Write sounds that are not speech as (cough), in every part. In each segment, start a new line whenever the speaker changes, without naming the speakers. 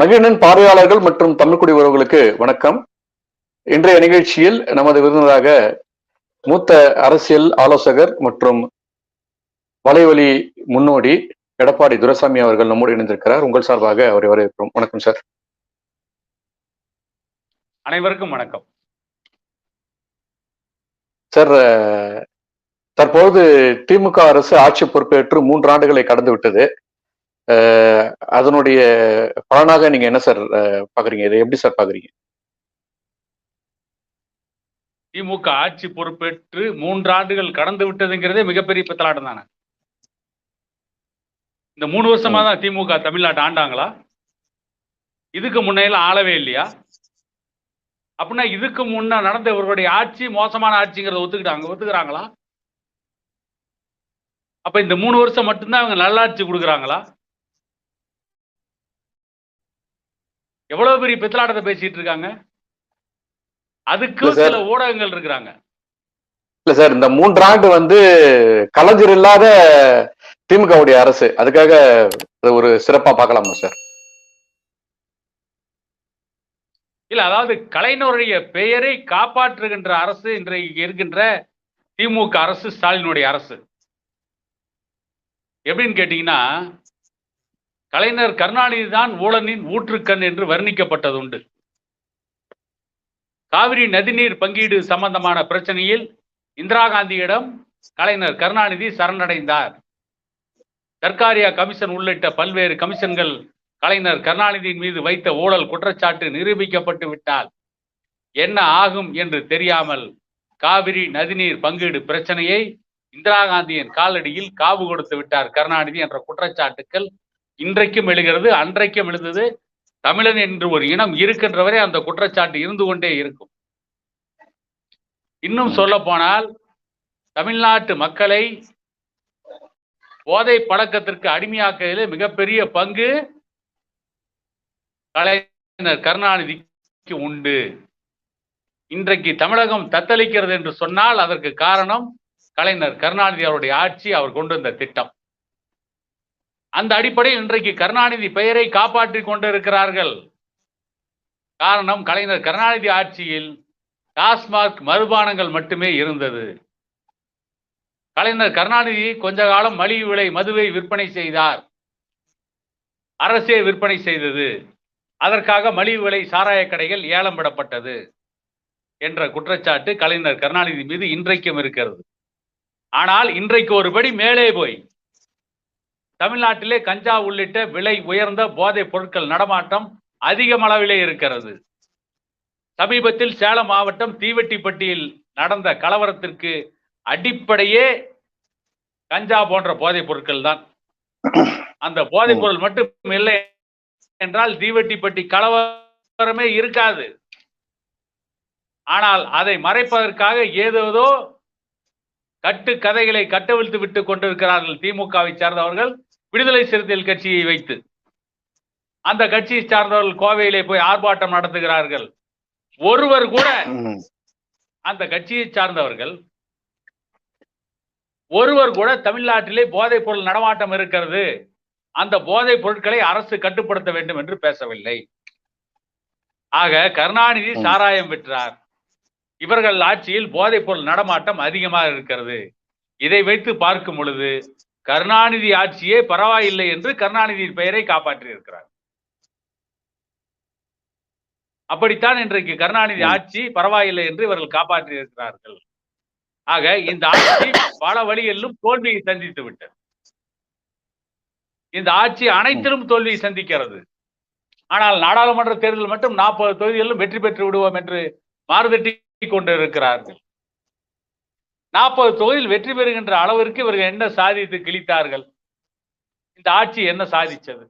மகிழன் பார்வையாளர்கள் மற்றும் தமிழ்குடி உறவுகளுக்கு வணக்கம். இன்றைய நிகழ்ச்சியில் நமது விருந்தினராக மூத்த அரசியல் ஆலோசகர் மற்றும் வலைவலி முன்னோடி எடப்பாடி துரைசாமி அவர்கள் நம்மோடு இணைந்திருக்கிறார். உங்கள் சார்பாக அவரை வரவேற்கிறோம். வணக்கம் சார்.
அனைவருக்கும் வணக்கம்.
சார் தற்போது திமுக அரசு ஆட்சி பொறுப்பேற்று மூன்று ஆண்டுகளை கடந்து விட்டது அதனுடைய பலனாக நீங்க என்ன சார் பாக்குறீங்க? இதை எப்படி சார் பாக்குறீங்க?
திமுக ஆட்சி பொறுப்பேற்று மூன்று ஆண்டுகள் கடந்து விட்டதுங்கிறதே மிகப்பெரிய பித்தலாட்டம் தானே? இந்த மூணு வருஷமா தான் திமுக தமிழ்நாட்டை ஆண்டாங்களா? இதுக்கு முன்னையெல்லாம் ஆளவே இல்லையா? அப்படின்னா இதுக்கு முன்ன நடந்த இவர்களுடைய ஆட்சி மோசமான ஆட்சிங்கிறத ஒத்துக்கிட்டாங்க ஒத்துக்கிறாங்களா? அப்ப இந்த மூணு வருஷம் மட்டும்தான் அவங்க நல்லாட்சி கொடுக்குறாங்களா? எவ்வளவு பெரிய பித்தலாட்டத்தை பேசிட்டு இருக்காங்க? அதுக்கு. சில ஊடகங்கள் இருக்கிறாங்க.
இல்ல சார் இந்த மூன்றாண்டு வந்து கலைஞர் இல்லாத திமுகவுடைய அரசு. அதுக்காக அது ஒரு சிறப்பா பார்க்கலாமா சார்?
இல்ல அதாவது கலைஞருடைய பெயரை காப்பாற்றுகின்ற அரசு இன்றைக்கு இருக்கின்ற திமுக அரசு ஸ்டாலினுடைய அரசு. எப்படின்னு கேட்டீங்கன்னா கலைஞர் கருணாநிதி தான் ஊழலின் ஊற்றுக்கண் என்று வர்ணிக்கப்பட்டதுண்டு. காவிரி நதிநீர் பங்கீடு சம்பந்தமான பிரச்சனையில் இந்திரா காந்தியிடம் கலைஞர் கருணாநிதி சரணடைந்தார். சர்க்காரியா கமிஷன் உள்ளிட்ட பல்வேறு கமிஷன்கள் கலைஞர் கருணாநிதியின் மீது வைத்த ஊழல் குற்றச்சாட்டு நிரூபிக்கப்பட்டு விட்டால் என்ன ஆகும் என்று தெரியாமல் காவிரி நதிநீர் பங்கீடு பிரச்சனையை இந்திரா காந்தியின் காலடியில் காவு கொடுத்து விட்டார் கருணாநிதி என்ற குற்றச்சாட்டுக்கள் இன்றைக்கும் எழுகிறது அன்றைக்கும் எழுந்தது. தமிழன் என்று ஒரு இனம் இருக்கின்றவரை அந்த குற்றச்சாட்டு இருந்து கொண்டே இருக்கும். இன்னும் சொல்ல போனால் தமிழ்நாட்டு மக்களை போதை பழக்கத்திற்கு அடிமையாக்குவதிலே மிகப்பெரிய பங்கு கலைஞர் கருணாநிதிக்கு உண்டு. இன்றைக்கு தமிழகம் தத்தளிக்கிறது என்று சொன்னால் அதற்கு காரணம் கலைஞர் கருணாநிதி அவருடைய ஆட்சி அவர் கொண்டு வந்த திட்டம். அந்த அடிப்படையில் இன்றைக்கு கருணாநிதி பெயரை காப்பாற்றிக் கொண்டிருக்கிறார்கள். காரணம் கலைஞர் கருணாநிதி ஆட்சியில் டாஸ்மாக் மதுபானங்கள் மட்டுமே இருந்தது. கலைஞர் கருணாநிதி கொஞ்ச காலம் மலிவு விலை மதுவை விற்பனை செய்தார். அரசே விற்பனை செய்தது. அதற்காக மலிவு விலை சாராய கடைகள் ஏலம் விடப்பட்டது என்ற குற்றச்சாட்டு கலைஞர் கருணாநிதி மீது இன்றைக்கும் இருக்கிறது. ஆனால் இன்றைக்கு ஒருபடி மேலே போய் தமிழ்நாட்டிலே கஞ்சா உள்ளிட்ட விலை உயர்ந்த போதைப் பொருட்கள் நடமாட்டம் அதிகம் அளவிலே இருக்கிறது. சமீபத்தில் சேலம் மாவட்டம் தீவெட்டிப்பட்டியில் நடந்த கலவரத்திற்கு அடிப்படையே கஞ்சா போன்ற போதைப் பொருட்கள் தான் அந்த போதைப் பொருள் மட்டும் இல்லை என்றால் தீவெட்டிப்பட்டி கலவரமே இருக்காது. ஆனால் அதை மறைப்பதற்காக ஏதேதோ கட்டு கதைகளை கட்டவிழ்த்து விட்டு கொண்டிருக்கிறார்கள் திமுகவை சார்ந்தவர்கள். விடுதலை சிறுத்தைகள் கட்சியை வைத்து அந்த கட்சியை சார்ந்தவர்கள் கோவையிலே போய் ஆர்ப்பாட்டம் நடத்துகிறார்கள் ஒருவர் கூட. அந்த கட்சியை சார்ந்தவர்கள் ஒருவர் கூட தமிழ்நாட்டிலே போதைப் பொருள் நடமாட்டம் இருக்கிறது அந்த போதைப் பொருட்களை அரசு கட்டுப்படுத்த வேண்டும் என்று பேசவில்லை ஆக கருணாநிதி. சாராயம் விற்றார் இவர்கள் ஆட்சியில் போதைப் பொருள் நடமாட்டம் அதிகமாக இருக்கிறது இதை வைத்து பார்க்கும் பொழுது கருணாநிதி ஆட்சியே பரவாயில்லை என்று கருணாநிதியின் பெயரை காப்பாற்றி இருக்கிறார் அப்படித்தான் இன்றைக்கு கருணாநிதி. ஆட்சி பரவாயில்லை என்று இவர்கள் காப்பாற்றி இருக்கிறார்கள் ஆக இந்த ஆட்சி பல வழிகளிலும் தோல்வியை சந்தித்து விட்டது. இந்த ஆட்சி அனைத்திலும் தோல்வியை சந்திக்கிறது. ஆனால் நாடாளுமன்ற தேர்தல் மட்டும் நாற்பது தொகுதிகளிலும் வெற்றி பெற்று விடுவோம் என்று மாறுதட்டி கொண்டிருக்கிறார்கள். நாற்பது தொகுதியில் வெற்றி பெறுகின்ற அளவிற்கு இவர்கள் என்ன சாதித்து கிழித்தார்கள்? இந்த ஆட்சி என்ன சாதிச்சது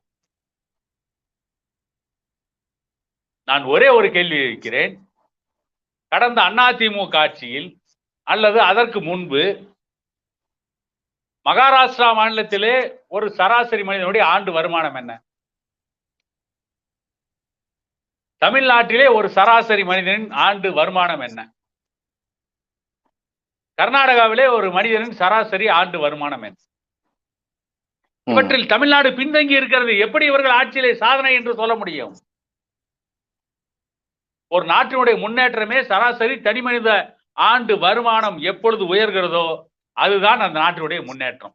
நான் ஒரே ஒரு கேள்வி வைக்கிறேன் கடந்த அதிமுக ஆட்சியில் அல்லது அதற்கு முன்பு மகாராஷ்டிரா மாநிலத்திலே ஒரு சராசரி மனிதனுடைய ஆண்டு வருமானம் என்ன? தமிழ்நாட்டிலே ஒரு சராசரி மனிதனின் ஆண்டு வருமானம் என்ன? கர்நாடகாவிலே ஒரு மனிதனின் சராசரி ஆண்டு வருமானம் என்ன. இவற்றில் தமிழ்நாடு பின்தங்கி இருக்கிறது எப்படி இவர்கள் ஆட்சியிலே சாதனை என்று சொல்ல முடியும்? ஒரு நாட்டினுடைய முன்னேற்றமே சராசரி தனிமனித ஆண்டு வருமானம் எப்பொழுது உயர்கிறதோ அதுதான் அந்த நாட்டினுடைய முன்னேற்றம்.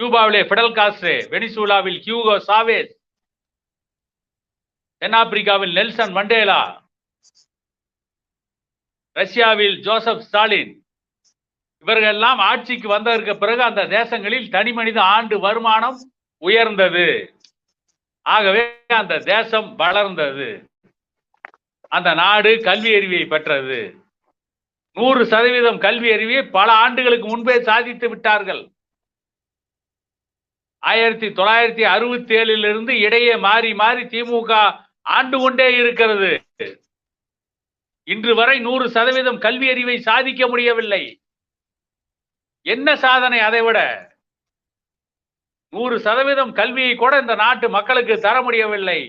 கியூபாவிலே பிடல் காஸ்ட்ரே வெனிசூலாவில் ஹியூகோ சாவேஸ் தென்னாப்பிரிக்காவில் நெல்சன் மண்டேலா ரஷ்யாவில் ஜோசப் ஸ்டாலின். இவர்கள் எல்லாம் ஆட்சிக்கு வந்ததற்கு பிறகு அந்த தேசங்களில் தனி மனித ஆண்டு வருமானம் உயர்ந்தது. ஆகவே அந்த தேசம் வளர்ந்தது. அந்த நாடு கல்வி அறிவியை பெற்றது. நூறு சதவீதம் கல்வி அறிவியை பல ஆண்டுகளுக்கு முன்பே சாதித்து விட்டார்கள். ஆயிரத்தி தொள்ளாயிரத்தி அறுபத்தி ஏழிலிருந்து இடையே மாறி மாறி திமுக ஆண்டு கொண்டே இருக்கிறது. இன்று வரை நூறு சதவீதம் கல்வி அறிவை சாதிக்க முடியவில்லை. என்ன சாதனை அதை விட நூறு சதவீதம் கல்வியை கூட இந்த நாட்டு மக்களுக்கு தர முடியவில்லை.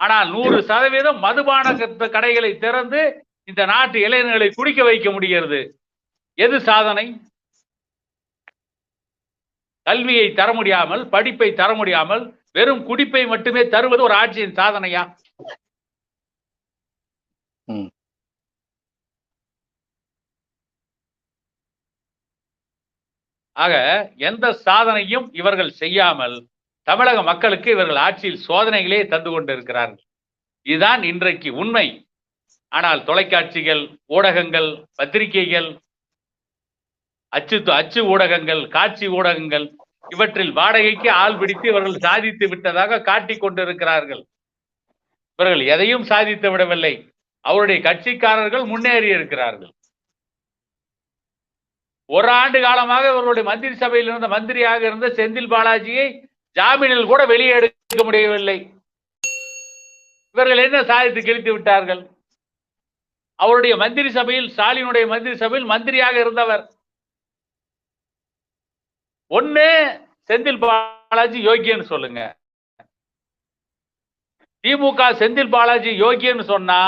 ஆனால் நூறு சதவீதம் மதுபான கடைகளை திறந்து இந்த நாட்டு இளைஞர்களை குடிக்க வைக்க முடிகிறது. எது சாதனை? கல்வியை தர முடியாமல் படிப்பை தர முடியாமல் வெறும் குடிப்பை மட்டுமே தருவது ஒரு ஆட்சியின் சாதனையா?
ம்.
ஆக எந்த சாதனையும் இவர்கள் செய்யாமல் தமிழக மக்களுக்கு இவர்கள் ஆட்சியில் சோதனைகளே தந்து கொண்டிருக்கிறார்கள். இதுதான் இன்றைக்கு உண்மை. ஆனால் தொலைக்காட்சிகள் ஊடகங்கள் பத்திரிகைகள் அச்சு அச்சு ஊடகங்கள் காட்சி ஊடகங்கள் இவற்றில் வாடகைக்கு ஆள் பிடித்து இவர்கள் சாதித்து விட்டதாக காட்டிக் கொண்டிருக்கிறார்கள். இவர்கள் எதையும் சாதித்து விடவில்லை. அவருடைய கட்சிக்காரர்கள் முன்னேறி இருக்கிறார்கள். ஒரு ஆண்டு காலமாக இவர்களுடைய மந்திரி சபையில் இருந்த மந்திரியாக இருந்த செந்தில் பாலாஜியை ஜாமீனில் கூட வெளியே எடுக்க முடியவில்லை. இவர்கள் என்ன சாதித்து கிழித்து விட்டார்கள்? அவருடைய மந்திரி சபையில் ஸ்டாலினுடைய மந்திரி சபையில் மந்திரியாக இருந்தவர். ஒன்னு செந்தில் பாலாஜி யோகியன்னு சொல்லுங்க. திமுக செந்தில் பாலாஜி யோகியன்னு சொன்னா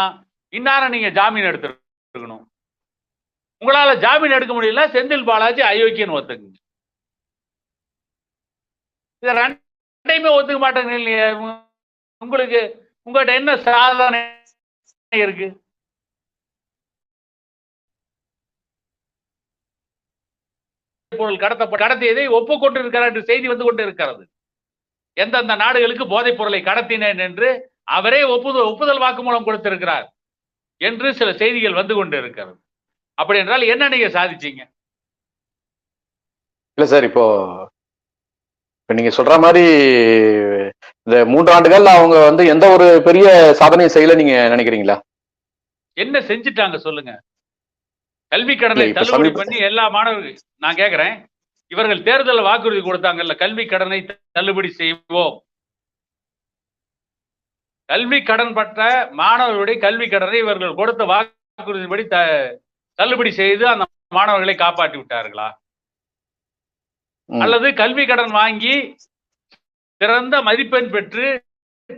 இன்னார நீங்க ஜாமீன் எடுத்துருக்கணும்? உங்களால ஜாமீன் எடுக்க முடியல செந்தில் பாலாஜி அயோக்கியன்னு ஒத்துக்குங்க. இதை ரெண்டையுமே ஒத்துக்க மாட்டேங்க உங்களுக்கு உங்கள்கிட்ட என்ன சாதனை இருக்கு? பொருள் கடத்த கடத்தியதை ஒப்புக்கொண்டிருக்கிறார் என்று செய்தி வந்து கொண்டு இருக்கிறது எந்தெந்த நாடுகளுக்கு போதைப் பொருளை கடத்தினேன் என்று அவரே ஒப்புதல் ஒப்புதல் வாக்குமூலம் கொடுத்திருக்கிறார். என்று சில செய்திகள் வந்து கொண்டு இருக்கிறது அப்படி என்றால் என்ன நீங்க சாதிச்சீங்க?
இல்ல சார் இப்போ இப்ப நீங்க சொல்ற மாதிரி இந்த மூன்று ஆண்டுகள் அவங்க வந்து எந்த ஒரு பெரிய சாதனையும் செய்யல நீங்க நினைக்கிறீங்களா?
என்ன செஞ்சுட்டாங்க சொல்லுங்க. கல்வி கடனை தள்ளுபடி பண்ணி எல்லா மாணவர்கள் நான் கேக்குறேன். இவர்கள் தேர்தல் வாக்குறுதி கொடுத்தாங்கல்ல கல்வி கடனை தள்ளுபடி செய்வோம். கல்வி கடன் பட்ட மாணவர்களுடைய கல்வி கடனை இவர்கள் கொடுத்த வாக்குறுதிப்படி த- தள்ளுபடி செய்து அந்த மாணவர்களை காப்பாற்றி விட்டார்களா. அல்லது கல்வி கடன் வாங்கி சிறந்த மதிப்பெண் பெற்று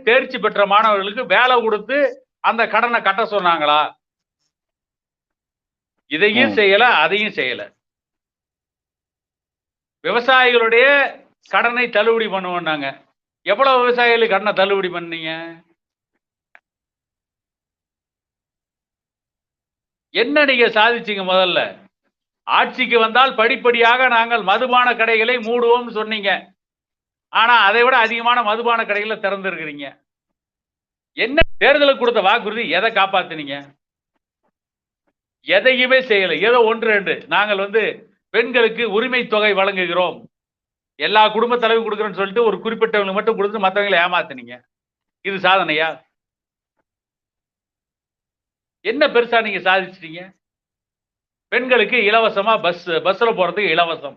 தேர்ச்சி பெற்ற மாணவர்களுக்கு வேலை கொடுத்து அந்த கடனை கட்ட சொன்னாங்களா? இதையும். செய்யல அதையும் செய்யல. விவசாயிகளுடைய கடனை தள்ளுபடி பண்ணுவோம்னாங்க. எவ்வளவு விவசாயிகளுக்கு கடனை தள்ளுபடி பண்ணீங்க? என்ன நீங்க சாதிச்சீங்க முதல்ல? ஆட்சிக்கு வந்தால் படிப்படியாக நாங்கள் மதுபான கடைகளை மூடுவோம்னு சொன்னீங்க. ஆனா அதை விட அதிகமான மதுபான கடைகளை திறந்திருக்கிறீங்க. என்ன தேர்தலுக்கு கொடுத்த வாக்குறுதி எதை காப்பாத்துனீங்க? எதையுமே செய்யல. ஏதோ ஒன்று ரெண்டு. நாங்கள் வந்து பெண்களுக்கு உரிமை தொகை வழங்குகிறோம். எல்லா குடும்ப தலைவு கொடுக்குறோன்னு சொல்லிட்டு ஒரு குறிப்பிட்டவங்களுக்கு மட்டும் கொடுத்து மற்றவங்களை ஏமாத்துனீங்க. இது சாதனையா? என்ன பெருசா நீங்க சாதிச்சிட்டீங்க? பெண்களுக்கு இலவசமா பஸ் பஸ்ல போறதுக்கு இலவசம்.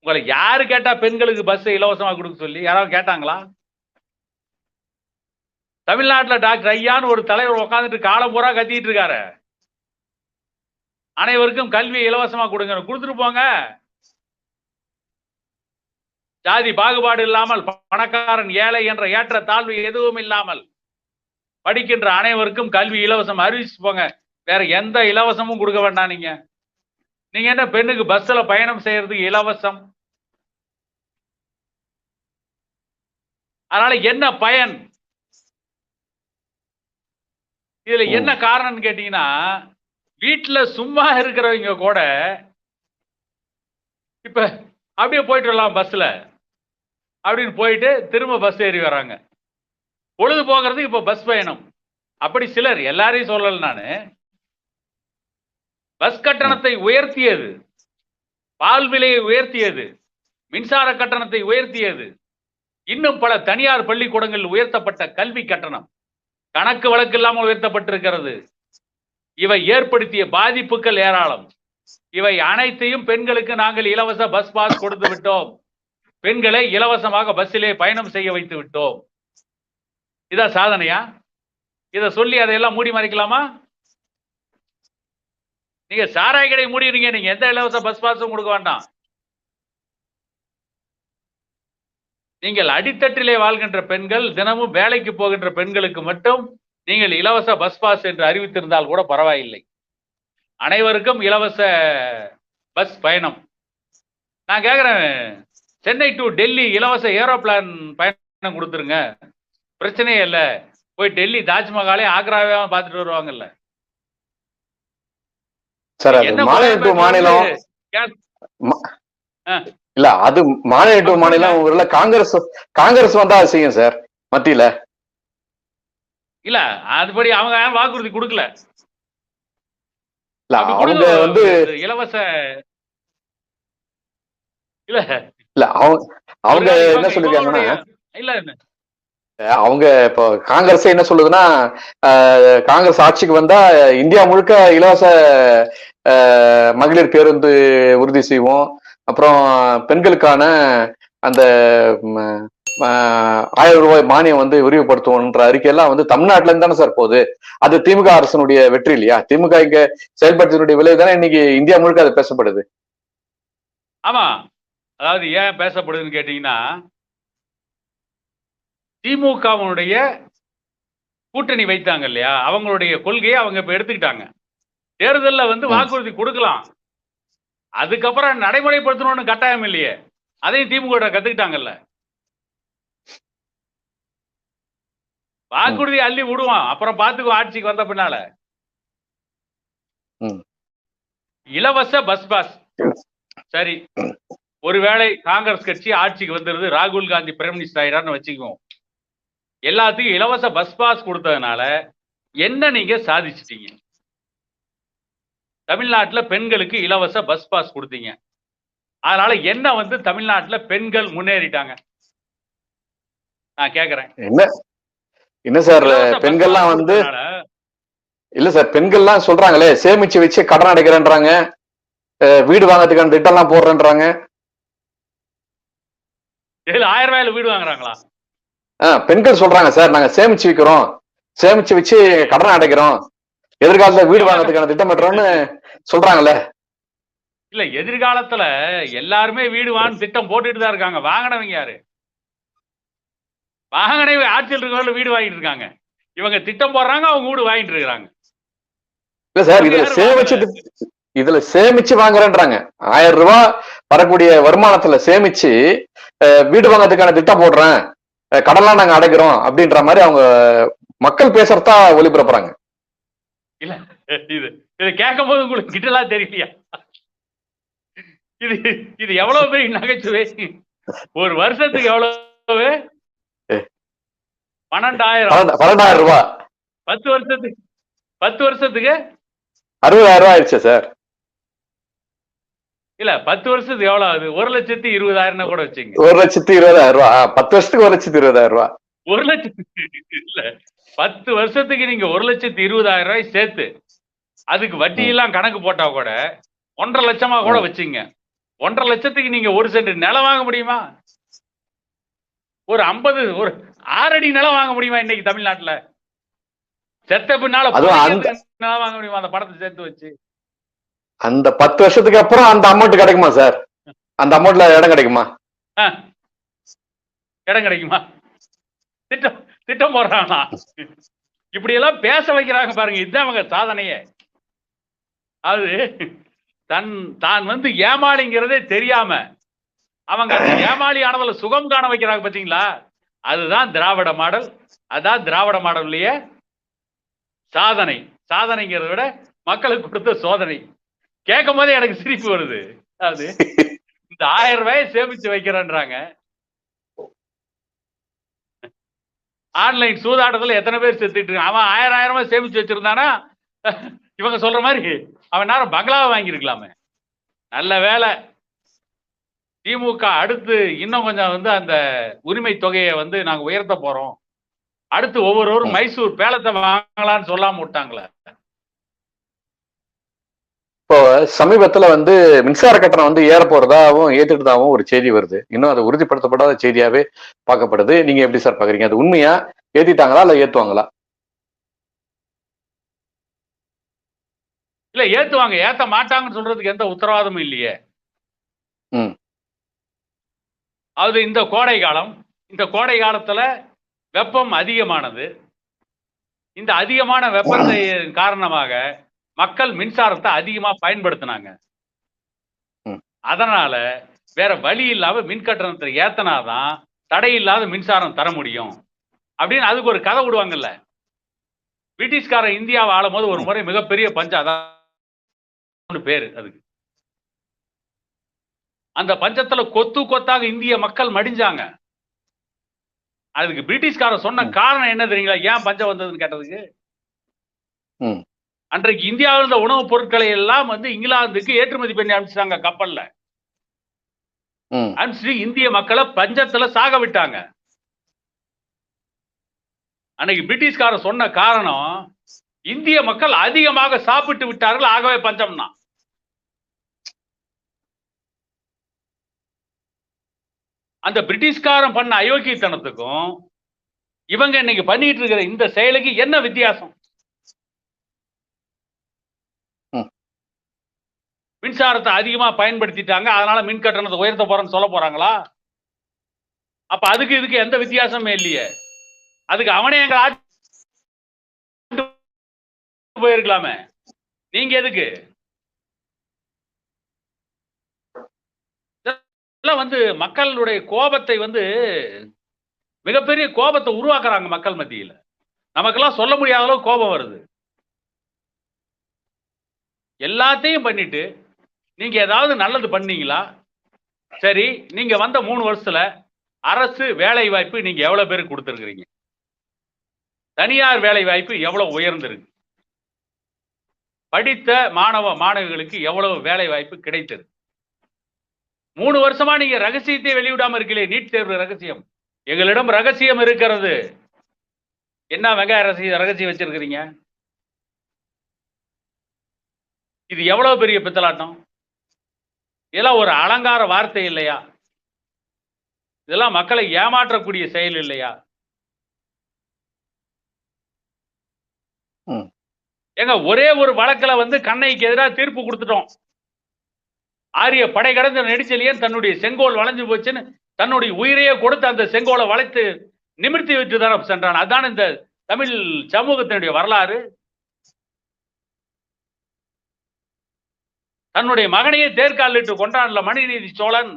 உங்களை யாரு கேட்டா பெண்களுக்கு பஸ் இலவசமா கொடுக்க சொல்லி? யாராவது கேட்டாங்களா? தமிழ்நாட்டில் டாக்டர் ஐயான்னு ஒரு தலைவர் உட்காந்துட்டு காலம் பூரா கத்திட்டு இருக்காரு. அனைவருக்கும் கல்வி இலவசமா கொடுங்க. கொடுத்துட்டு போங்க. ஜாதி பாகுபாடு இல்லாமல் பணக்காரன் ஏழை என்ற ஏற்ற தாழ்வு எதுவும் இல்லாமல். படிக்கின்ற அனைவருக்கும் கல்வி இலவசம் அறிவிச்சு போங்க. வேற எந்த இலவசமும் கொடுக்க வேண்டாம் நீங்க. நீங்க என்ன பெண்ணுக்கு பஸ்ல பயணம் செய்யறதுக்கு இலவசம்? அதனால என்ன பயன்? இதுல என்ன காரணம்னு கேட்டீங்கன்னா வீட்டுல சும்மா இருக்கிறவங்க கூட இப்ப அப்படியே போயிட்டு வரலாம் பஸ்ல. அப்படின்னு போயிட்டு திரும்ப பஸ் ஏறி வராங்க பொழுது போகிறதுக்கு இப்போ பஸ் பயணம் அப்படி சிலர் எல்லாரையும் சொல்லல நானு. பஸ் கட்டணத்தை உயர்த்தியது. பால் விலையை உயர்த்தியது. மின்சார கட்டணத்தை உயர்த்தியது. இன்னும் பல தனியார் பள்ளிக்கூடங்களில் உயர்த்தப்பட்ட கல்வி கட்டணம். கணக்கு வழக்கு இல்லாமல் உயர்த்தப்பட்டிருக்கிறது. இவை ஏற்படுத்திய பாதிப்புகள் ஏராளம். இவை அனைத்தையும் பெண்களுக்கு நாங்கள் இலவச பஸ் பாஸ் கொடுத்து விட்டோம். பெண்களை இலவசமாக பஸ்ஸிலே பயணம் செய்ய வைத்து விட்டோம். இதா சாதனையா? இத சொல்லி அதையெல்லாம் மூடி மறைக்கலாமா? நீங்க சாராய கடை மூடிடுங்க நீங்க எந்த இலவச பஸ் பாஸும் கொடுக்க வேண்டாம். நீங்கள் அடித்தட்டிலே வாழ்கின்ற பெண்கள் தினமும் வேலைக்கு போகின்ற பெண்களுக்கு மட்டும் நீங்கள் இலவச பஸ் பாஸ் என்று அறிவித்திருந்தால் கூட பரவாயில்லை. அனைவருக்கும் இலவச பஸ் பயணம். நான் கேக்குறேன் சென்னை டு டெல்லி இலவச ஏரோப்ளான் பயணம் கொடுத்துருங்க. பிரச்சனையே இல்லை. போய் டெல்லி தாஜ்மஹாலே ஆக்ராவே பார்த்துட்டு வருவாங்கல்ல.
சார் அது
என்ன
மாநிலம். இல்ல அது மாநிலம் டு மாநிலம் ஒருவேளை காங்கிரஸ் காங்கிரஸ் வந்தா அது செய்யும் சார் மத்தியில.
இல்ல அதுபடி அவங்க வாக்குறுதி கொடுக்கல.
இல்ல அவங்க வந்து
இலவச இல்ல.
இல்ல அவங்க அவங்க என்ன சொல்லிருக்காங்கன்னா
இல்ல.
அவங்க இப்போ காங்கிரஸ் என்ன சொல்லுதுன்னா காங்கிரஸ் ஆட்சிக்கு வந்தா இந்தியா முழுக்க இலவச மகளிர் பேருந்து உறுதி செய்வோம். அப்புறம் பெண்களுக்கான அந்த ஆயிரம் ரூபாய் மானியம் வந்து விரிவுபடுத்துவோம்ன்ற அறிக்கையெல்லாம் வந்து தமிழ்நாட்டுல இருந்து தானே சார் போகுது. அது திமுக அரசனுடைய வெற்றி இல்லையா? திமுக இங்க செயல்படுத்தினுடைய விலை தானே இன்னைக்கு இந்தியா முழுக்க அது பேசப்படுது.
ஆமா. அதாவது ஏன் பேசப்படுதுன்னு கேட்டீங்கன்னா திமுகவினுடைய கூட்டணி வைத்தாங்க இல்லையா? அவங்களுடைய கொள்கையை அவங்க இப்ப எடுத்துக்கிட்டாங்க. தேர்தல்ல வந்து. வாக்குறுதி கொடுக்கலாம். அதுக்கப்புறம் நடைமுறைப்படுத்தணும்னு கட்டாயம் இல்லையே. அதையும் திமுக கிட்ட கத்துக்கிட்டாங்கல்ல. வாக்குறுதி அள்ளி விடுவான். அப்புறம் பாத்துக்குவோம் ஆட்சிக்கு வந்த பின்னால. இலவச பஸ் பாஸ். சரி. ஒருவேளை காங்கிரஸ் கட்சி ஆட்சிக்கு வந்துருது. ராகுல் காந்தி பிரைம் மினிஸ்டர் ஆயிடான்னு வச்சுக்குவோம். எல்லாத்துக்கும் இலவச பஸ் பாஸ் கொடுத்ததுனால என்ன நீங்க சாதிச்சிட்டீங்க? தமிழ்நாட்டுல பெண்களுக்கு இலவச பஸ் பாஸ் கொடுத்தீங்க. அதனால என்ன வந்து தமிழ்நாட்டுல பெண்கள் முன்னேறிட்டாங்க? நான் கேக்குறேன்.
என்ன? என்ன சார் பெண்கள்லாம் வந்து இல்ல சார் பெண்கள்லாம் சொல்றாங்களே சேமிச்சு வச்சு கடன் அடைக்கிறேன்றாங்க. வீடு வாங்கறதுக்கான திட்டம்லாம் போடுறேன்றாங்க.
ஏழு ஆயிரம் ரூபாயில வீடு வாங்குறாங்களா?
பெண்கள் சொல்றாங்க சார். நாங்க சேமிச்சு வைக்கிறோம். சேமிச்சு வச்சு கடன் அடைக்கிறோம். எதிர்காலத்துல வீடு வாங்கறதுக்கான திட்டம் பெற்றோம்னு சொல்றாங்கல்ல.
இல்ல எதிர்காலத்துல எல்லாருமே வீடு வாங்க திட்டம் போட்டுட்டு தான் இருக்காங்க. வாங்கினவங்க யாரு? வாங்கினவங்க ஆட்சியில் இருக்கிறவங்க வீடு வாங்கிட்டு இருக்காங்க. இவங்க திட்டம் போடுறாங்க அவங்க வீடு வாங்கிட்டு இருக்காங்க
இல்ல சார் இதுல சேமிச்சு இதுல சேமிச்சு வாங்குறேன்றாங்க. ஆயிரம் ரூபாய் வரக்கூடிய வருமானத்துல சேமிச்சு வீடு வாங்கறதுக்கான திட்டம் போடுறேன். அஹ் கடன்லாம் நாங்க அடைக்கிறோம் அப்படின்ற மாதிரி அவங்க மக்கள் பேசுறதா ஒளிபரப்புறாங்க.
இது இதை கேட்கும் போது உங்களுக்கு கிட்டலாம் தெரியலையா இது இது எவ்வளவு பெரிய நகைச்சுவை? ஒரு வருஷத்துக்கு எவ்வளவு? பன்னெண்டாயிரம்.
பன்னெண்டு- பன்னெண்டாயிரம் ரூபாய்
பத்து வருஷத்துக்கு பத்து வருஷத்துக்கு?
அறுபதாயிரம் ரூபாய் ஆயிடுச்சு சார்.
இல்ல பத்து வருஷத்துக்கு எவ்வளவு ஆகுது? ஒரு லட்சத்தி இருபதாயிரம் கூட வச்சுங்க
ஒரு லட்சத்தி இருபதாயிரம் ரூபாய் ஆ, பத்து வருஷத்துக்கு ஒரு லட்சத்தி இருபதாயிரம் ரூபாய்
ஒரு லட்சத்து இல்ல. பத்து வருஷத்துக்கு நீங்க ஒரு லட்சத்தி இருபதாயிரம் ரூபாய் சேர்த்து அதுக்கு வட்டி எல்லாம் கணக்கு போட்டா கூட ஒன்றரை லட்சமா கூட. வச்சுங்க ஒன்றரை லட்சத்துக்கு நீங்க ஒரு சென்ட் நிலம் வாங்க முடியுமா? ஒரு ஐம்பது ஒரு ஆறடி நிலம் வாங்க முடியுமா இன்னைக்கு தமிழ்நாட்டுல? செத்த பின்னால நிலம் வாங்க முடியுமா? அந்த படத்தை சேர்த்து வச்சு.
அந்த பத்து வருஷத்துக்கு அப்புறம் அந்த அமௌண்ட் கிடைக்குமா சார் அந்த அமௌண்ட்ல இடம் கிடைக்குமா?
ஆ. இடம் கிடைக்குமா? திட்டம் திட்டம் போடுறாங்களா இப்படி எல்லாம் பேச வைக்கிறாங்க பாருங்க இதுதான் அவங்க சாதனையே. அது தன் தான் வந்து ஏமாளிங்கிறதே தெரியாம அவங்க அந்த ஏமாளி ஆனதுல சுகம் காண வைக்கிறாங்க பாத்தீங்களா? அதுதான் திராவிட மாடல். அதான் திராவிட மாடல்லையே சாதனை. சாதனைங்கிறத விட மக்களுக்கு கொடுத்த சோதனை. கேட்கும் போதே எனக்கு சிரிப்பு வருது. அது இந்த ஆயிரம் ரூபாயை சேமிச்சு வைக்கிறேன்றாங்க. ஆன்லைன் சூதாட்டத்துல எத்தனை பேர் செத்துட்டு அவன் ஆயிரம் ஆயிரமா சேமிச்சு வச்சிருந்தானா? இவங்க சொல்ற மாதிரி அவன் நேரம் பங்களாவை வாங்கியிருக்கலாமே. நல்ல வேலை. திமுக அடுத்து இன்னும் கொஞ்சம் வந்து அந்த உரிமை தொகையை வந்து நாங்க உயர்த்த போறோம். அடுத்து ஒவ்வொருவரும் மைசூர் பேலத்தை வாங்கலாம்னு சொல்லாம விட்டாங்களே.
இப்போ சமீபத்துல வந்து மின்சார கட்டணம் வந்து ஏற போறதாவும் ஏத்துட்டதாவும் ஒரு செய்தி வருது. இன்னும் அது உறுதிப்படுத்தப்படாத செய்தியாவே பார்க்கப்படுது. நீங்க எப்படி சார் பாக்குறீங்க? அது உண்மையா? ஏத்திட்டாங்களா? இல்ல ஏத்துவாங்களா?
இல்ல ஏத்துவாங்க. ஏத்த மாட்டாங்கன்னு சொல்றதுக்கு எந்த உத்தரவாதமும் இல்லையே. அது இந்த கோடை காலம். இந்த கோடை காலத்துல வெப்பம் அதிகமானது. இந்த அதிகமான வெப்பத்தின் (coughs) காரணமாக மக்கள் மின்சாரத்தை அதிகமா பயன்படுத்தினாங்க. அதனால வேற வழி இல்லாம மின் கட்டணத்தை ஏத்தனாதான் தடை இல்லாத மின்சாரம் தர முடியும். அப்படின்னு அதுக்கு ஒரு கதை விடுவாங்கல்ல. பிரிட்டிஷ்காரன் இந்தியாவை ஆளும் போது ஒரு முறை மிகப்பெரிய பஞ்சம் அதான் பேரு அதுக்கு. அந்த பஞ்சத்துல கொத்து கொத்தாக இந்திய மக்கள் மடிஞ்சாங்க. அதுக்கு பிரிட்டிஷ்காரன் சொன்ன. காரணம் என்ன தெரியுங்களா? ஏன் பஞ்சம் வந்ததுன்னு கேட்டதுக்கு. அன்றைக்கு இந்தியாவில் இருந்த உணவுப் பொருட்களை எல்லாம் வந்து இங்கிலாந்துக்கு ஏற்றுமதி பண்ணி அனுப்பிச்சிட்டாங்க கப்பல்ல. அனுப்பிச்சு இந்திய மக்களை பஞ்சத்துல சாக விட்டாங்க. அன்னைக்கு பிரிட்டிஷ்காரன் சொன்ன காரணம் இந்திய மக்கள் அதிகமாக சாப்பிட்டு விட்டார்கள் ஆகவே பஞ்சம்னா. அந்த பிரிட்டிஷ்காரன் பண்ண அயோக்கியத்தனத்துக்கும் இவங்க இன்னைக்கு பண்ணிட்டு இருக்கிற இந்த செயலுக்கு என்ன வித்தியாசம்? மின்சாரத்தை அதிகமா பயன்படுத்திட்டாங்க. அதனால மின் கட்டணத்தை உயர்த்த போறேன்னு சொல்ல போறாங்களா? அப்ப அதுக்கு இதுக்கு எந்த வித்தியாசமே இல்லையே. அதுக்கு அவனே எங்க போயிருக்கலாமே. நீங்க எதுக்கு? இதெல்லாம் வந்து மக்களுடைய கோபத்தை வந்து மிகப்பெரிய கோபத்தை உருவாக்குறாங்க மக்கள் மத்தியில. நமக்கெல்லாம் சொல்ல முடியாத அளவு கோபம் வருது. எல்லாத்தையும் பண்ணிட்டு நீங்க ஏதாவது நல்லது பண்ணீங்களா? சரி நீங்க வந்த மூணு வருஷத்துல அரசு வேலை வாய்ப்பு நீங்க எவ்வளவு பேருக்கு கொடுத்துருக்குறீங்க? தனியார் வேலை வாய்ப்பு எவ்வளவு உயர்ந்திருக்கு? படித்த மாணவ மாணவிகளுக்கு எவ்வளவு வேலை வாய்ப்பு கிடைத்தது? மூணு வருஷமா நீங்க ரகசியத்தை வெளியிடாம இருக்கீங்களே நீட் தேர்வு ரகசியம். எங்களிடம் ரகசியம் இருக்கிறது. என்ன வெங்காய ரகசிய ரகசியம் வச்சிருக்கிறீங்க? இது எவ்வளவு பெரிய பித்தலாட்டம்? இதெல்லாம் ஒரு அலங்கார வார்த்தை இல்லையா? இதெல்லாம் மக்களை ஏமாற்றக்கூடிய செயல் இல்லையா. ஏங்க ஒரே ஒரு வழக்குல வந்து கண்ணைக்கு எதிராக தீர்ப்பு கொடுத்துட்டோம். ஆரிய படை கடந்த நெடுச்செலியன் தன்னுடைய செங்கோல் வளைஞ்சு போச்சுன்னு தன்னுடைய உயிரையே கொடுத்து அந்த செங்கோலை வளைத்து நிமிர்த்தி விட்டு தானே சென்றான். அதான் இந்த தமிழ் சமூகத்தினுடைய வரலாறு? தன்னுடைய மகனையே தேர்காலிட்டு கொண்டாடல மணிநீதி சோழன்.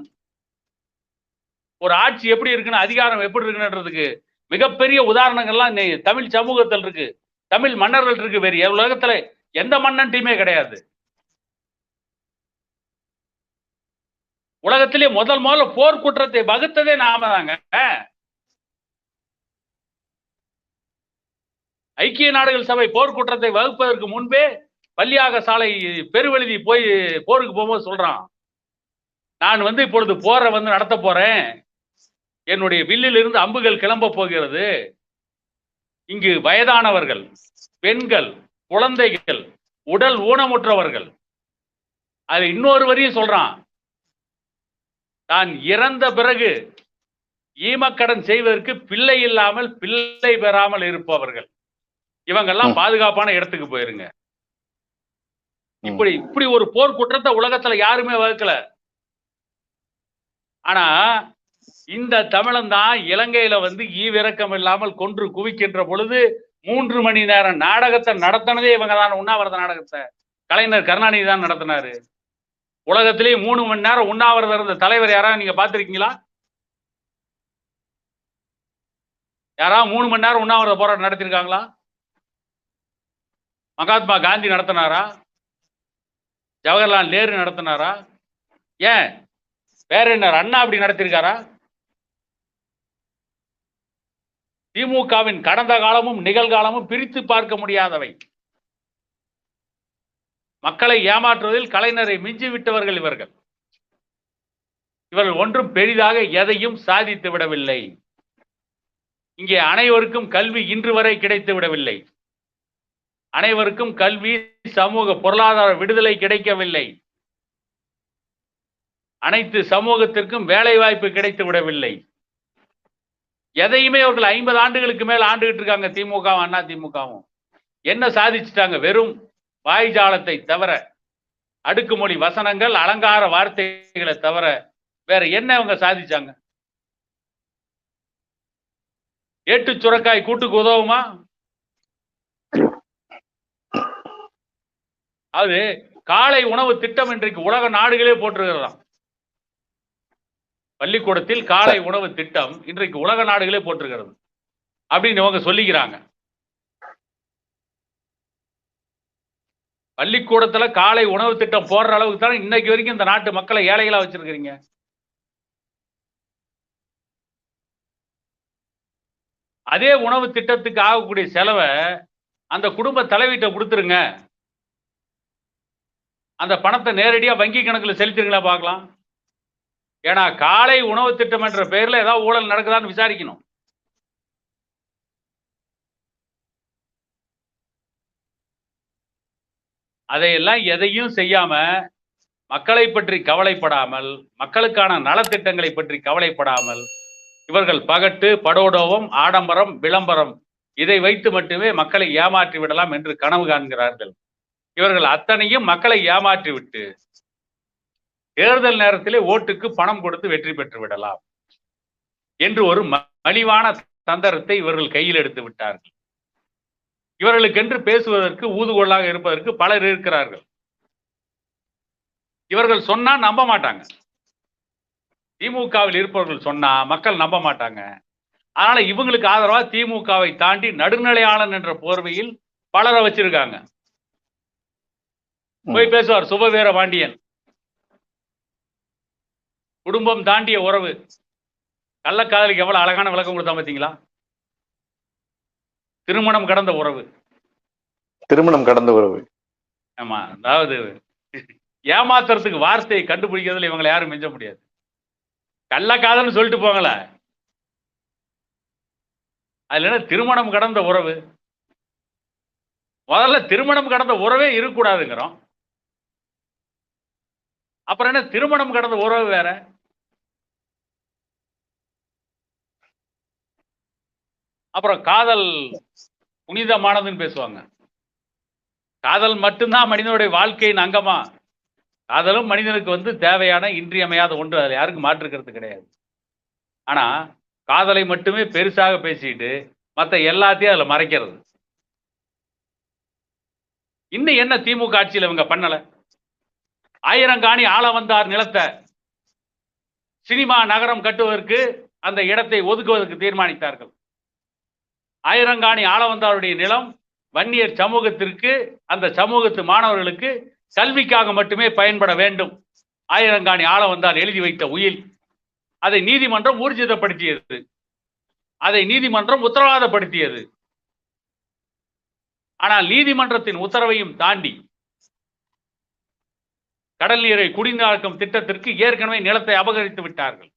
ஒரு ஆட்சி எப்படி இருக்குன்னு அதிகாரம் எப்படி இருக்குன்றதுக்கு மிகப்பெரிய உதாரணங்கள்லாம் தமிழ் சமூகத்தில் இருக்கு. தமிழ் மன்னர்கள் இருக்கு வேறு உலகத்துல எந்த மன்னன் டீமே கிடையாது. உலகத்திலே முதல் முதல்ல போர் குற்றத்தை வகுத்ததே நாம தாங்க. ஐக்கிய நாடுகள் சபை போர் குற்றத்தை வகுப்பதற்கு முன்பே பள்ளியாக சாலை பெருவெழுதி போய் போருக்கு போகும்போது சொல்றான் நான் வந்து இப்பொழுது போரை வந்து நடத்த போறேன் என்னுடைய வில்லில் இருந்து அம்புகள் கிளம்ப போகிறது இங்கு வயதானவர்கள் பெண்கள் குழந்தைகள் உடல் ஊனமுற்றவர்கள் அது இன்னொரு வரியும் சொல்றான் தான் இறந்த பிறகு ஈமக்கடன் செய்வதற்கு பிள்ளை இல்லாமல் பிள்ளை பெறாமல் இருப்பவர்கள் இவங்கெல்லாம். பாதுகாப்பான இடத்துக்கு போயிருங்க. இப்படி இப்படி ஒரு போர் குற்றத்தை உலகத்துல யாருமே வகுக்கல. ஆனா இந்த தமிழன் தான் இலங்கையில வந்து ஈவிரக்கம் இல்லாமல் கொன்று குவிக்கின்ற பொழுது மூன்று மணி நேரம் நாடகத்தை நடத்தினதே இவங்க தான் உண்ணாவிரத நாடகத்தை. கலைஞர் கருணாநிதி தான் நடத்தினாரு. உலகத்திலேயே மூணு மணி நேரம் உண்ணாவிரதம் இருந்த தலைவர் யாராவது நீங்க பாத்திருக்கீங்களா யாராவது மூணு மணி நேரம் உண்ணாவிரத போராட்டம் நடத்திருக்காங்களா மகாத்மா காந்தி நடத்தினாரா? ஜவஹர்லால் நேரு நடத்தினாரா? ஏன்? வேற என்ன அண்ணா அப்படி நடத்திருக்காரா? திமுகவின் கடந்த காலமும் நிகழ்காலமும் பிரித்து பார்க்க முடியாதவை. மக்களை ஏமாற்றுவதில் கலைஞரை மிஞ்சி விட்டவர்கள் இவர்கள். இவர்கள் ஒன்றும் பெரிதாக எதையும் சாதித்து விடவில்லை. இங்கே அனைவருக்கும் கல்வி இன்று வரை கிடைத்து விடவில்லை. அனைவருக்கும் கல்வி சமூக பொருளாதார விடுதலை கிடைக்கவில்லை. அனைத்து சமூகத்திற்கும் வேலை வாய்ப்பு கிடைத்து விடவில்லை. எதையுமே அவர்கள் ஐம்பது ஆண்டுகளுக்கு மேல் ஆண்டுகிட்டு இருக்காங்க திமுகவும் அண்ணா திமுகவும். என்ன சாதிச்சுட்டாங்க? வெறும் வாய்ஜாலத்தை தவிர அடுக்குமொழி வசனங்கள் அலங்கார வார்த்தைகளை தவிர வேற என்ன அவங்க சாதிச்சாங்க? ஏட்டு சுரக்காய் கூட்டுக்கு உதவுமா? அது காலை உணவு திட்டம் இன்றைக்கு உலக நாடுகளே போட்டிருக்கிறதாம். பள்ளிக்கூடத்தில் காலை உணவு திட்டம் இன்றைக்கு உலக நாடுகளே போட்டிருக்கிறது. அப்படின்னு இவங்க சொல்லிக்கிறாங்க. பள்ளிக்கூடத்துல காலை உணவு திட்டம் போடுற அளவுக்கு தானே இன்னைக்கு வரைக்கும் இந்த நாட்டு மக்களை ஏழைகளா வச்சிருக்கிறீங்க? அதே உணவு திட்டத்துக்கு ஆகக்கூடிய செலவை அந்த குடும்ப தலைவீட்டை கொடுத்துருங்க. அந்த பணத்தை நேரடியாக வங்கி கணக்கில் செலுத்துறீங்களா பார்க்கலாம். ஏன்னா காலை உணவு திட்டம் என்ற பெயரில் ஏதாவது ஊழல் நடக்குதான்னு விசாரிக்கணும். அதையெல்லாம் எதையும் செய்யாம மக்களை பற்றி கவலைப்படாமல் மக்களுக்கான நலத்திட்டங்களை பற்றி கவலைப்படாமல் இவர்கள் பகட்டு படோடோவம் ஆடம்பரம் விளம்பரம் இதை வைத்து மட்டுமே மக்களை ஏமாற்றி விடலாம் என்று கனவு காண்கிறார்கள். இவர்கள் அத்தனையும் மக்களை ஏமாற்றி விட்டு தேர்தல் நேரத்திலே ஓட்டுக்கு பணம் கொடுத்து வெற்றி பெற்று விடலாம் என்று ஒரு ம- மலிவான தந்திரத்தை இவர்கள் கையில் எடுத்து விட்டார்கள். இவர்களுக்கென்று பேசுவதற்கு ஊதுகோலாக இருப்பதற்கு பலர் இருக்கிறார்கள். இவர்கள் சொன்னா நம்ப மாட்டாங்க. திமுகவில் இருப்பவர்கள் சொன்னா மக்கள் நம்ப மாட்டாங்க. அதனால இவங்களுக்கு ஆதரவா திமுகவை தாண்டி நடுநிலையாளன் என்ற போர்வையில் பலரை வச்சிருக்காங்க. போய் பேசுவார் சுபவீர பாண்டியன். குடும்பம் தாண்டிய உறவு. கள்ளக்காதலுக்கு எவ்வளவு அழகான விளக்கம் கொடுத்தா பாத்தீங்களா? திருமணம் கடந்த உறவு.
திருமணம் கடந்த உறவு.
ஆமா அதாவது ஏமாத்துறதுக்கு வார்த்தையை கண்டுபிடிக்கிறதுல இவங்களை யாரும் மிஞ்ச முடியாது. கள்ளக்காதல்னு சொல்லிட்டு போங்கள. அதுல என்ன திருமணம் கடந்த உறவு? முதல்ல திருமணம் கடந்த உறவே இருக்கக்கூடாதுங்கிறோம். அப்புறம் என்ன திருமணம் கடந்த உறவு வேற? அப்புறம் காதல் புனிதமானதுன்னு பேசுவாங்க. காதல் மட்டும்தான் மனிதனுடைய வாழ்க்கையின் அங்கமா. காதலும் மனிதனுக்கு வந்து தேவையான இன்றியமையாத ஒன்று அதில் யாருக்கும் மாற்றுக்கிறது கிடையாது. ஆனா காதலை மட்டுமே பெருசாக பேசிட்டு மற்ற எல்லாத்தையும் அதில் மறைக்கிறது. இன்னும் என்ன திமுக ஆட்சியில் இவங்க பண்ணலை? ஆயிரங்காணி ஆள வந்தார் நிலத்தை. சினிமா நகரம் கட்டுவதற்கு அந்த இடத்தை ஒதுக்குவதற்கு தீர்மானித்தார்கள். ஆயிரங்காணி ஆளவந்தாருடைய நிலம் வன்னியர் சமூகத்திற்கு அந்த சமூகத்து மாணவர்களுக்கு கல்விக்காக மட்டுமே பயன்பட வேண்டும். ஆயிரங்காணி ஆளவந்தார் எழுதி வைத்த உயில். அதை நீதிமன்றம் ஊர்ஜிதப்படுத்தியது. அதை நீதிமன்றம் உத்தரவாதப்படுத்தியது. ஆனால் நீதிமன்றத்தின் உத்தரவையும் தாண்டி கடல் நீரை குடிநீராக்கும் திட்டத்திற்கு ஏற்கனவே நிலத்தை அபகரித்து விட்டார்கள்.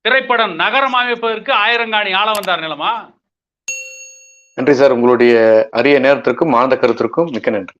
திரைப்படம் நகரம் அமைப்பதற்கு ஆயிரங்காணி ஆள வந்தார் நிலமா?
நன்றி சார். உங்களுடைய அரிய நேரத்திற்கும் ஆழ்ந்த கருத்திற்கும் மிக்க நன்றி.